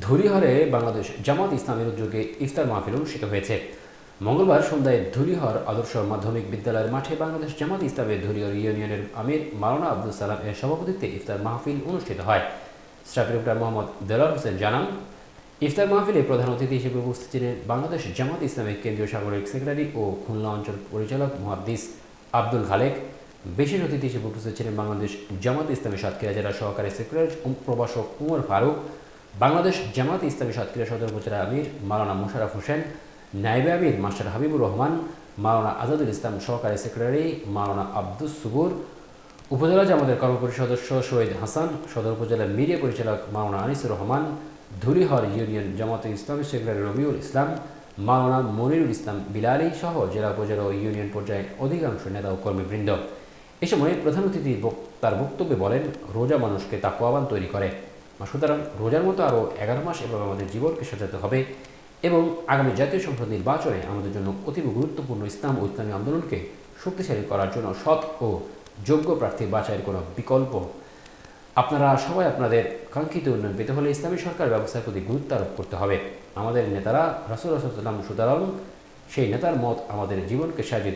ধুলিহরে বাংলাদেশ জামাত ইসলামের উদ্যোগে ইফতার মাহফিল অনুষ্ঠিত হয়েছে। মঙ্গলবার সন্ধ্যায় ধুলিহর আদর্শ মাধ্যমিক বিদ্যালয়ের মাঠে বাংলাদেশ জামাত ইসলামের ধুলিহর ইউনিয়নের আমির মাওলানা আব্দুল সালাম এর সভাপতিত্বে ইফতার মাহফিল অনুষ্ঠিত হয়। স্টাফ ডিরেক্টর মোহাম্মদ দেলার হোসেন জানান, ইফতার মাহফিলে প্রধান অতিথি হিসেবে উপস্থিত ছিলেন বাংলাদেশ জামাত ইসলামের কেন্দ্রীয় সামরিক সেক্রেটারি ও খুলনা অঞ্চল পরিচালক মুহাদ্দিস আব্দুল খালেক। বিশেষ অতিথি হিসেবে উপস্থিত ছিলেন বাংলাদেশ জামাত ইসলামের সাতক্ষীরা জেলা সহকারী সেক্রেটারি ও প্রভাষক উমর ফারুক। বাংলাদেশ জামাত ইসলামী সাতক্ষীরা সদর উপজেলা আমির মাওলানা মোশারফ হোসেন নাইবে আমির মাস্টার হাবিবুর রহমান, মাওলানা আজাদুল ইসলাম সহকারী সেক্রেটারি মাওলানা আব্দুস সুবুর, উপজেলা জামাতের কর্মপরিষদ সদস্য শহীদ হাসান, সদর উপজেলার মিডিয়া পরিচালক মাওলানা আনিসুর রহমান, ধুলিহর ইউনিয়ন জামাতে ইসলামী সেক্রেটারি রবিউল ইসলাম, মাওলানা মনিরুল ইসলাম বিলালি সহ জেলা উপজেলা ও ইউনিয়ন পর্যায়ের অধিকাংশ নেতা ও কর্মীবৃন্দ। এ সময় প্রধান অতিথি তার বক্তব্যে বলেন, রোজা মানুষকে তাকুয়াবান তৈরি করে। সুতরাং রোজার মতো আরও এগারো মাস এবং আমাদের জীবনকে সাজাতে হবে এবং আগামী জাতীয় সংসদ নির্বাচনে আমাদের জন্য অতীব গুরুত্বপূর্ণ ইসলাম ও ইসলামী আন্দোলনকে শক্তিশালী করার জন্য সৎ ও যোগ্য প্রার্থী বাছাইয়ের কোনো বিকল্প। আপনারা সবাই আপনাদের কাঙ্ক্ষিত উন্নয়ন পেতে হলে ইসলামী সরকার ব্যবস্থার প্রতি গুরুত্ব আরোপ করতে হবে। আমাদের নেতারা রাসুল রাসুলাম সুতরাং সেই নেতার মত আমাদের জীবনকে সাজিয়ে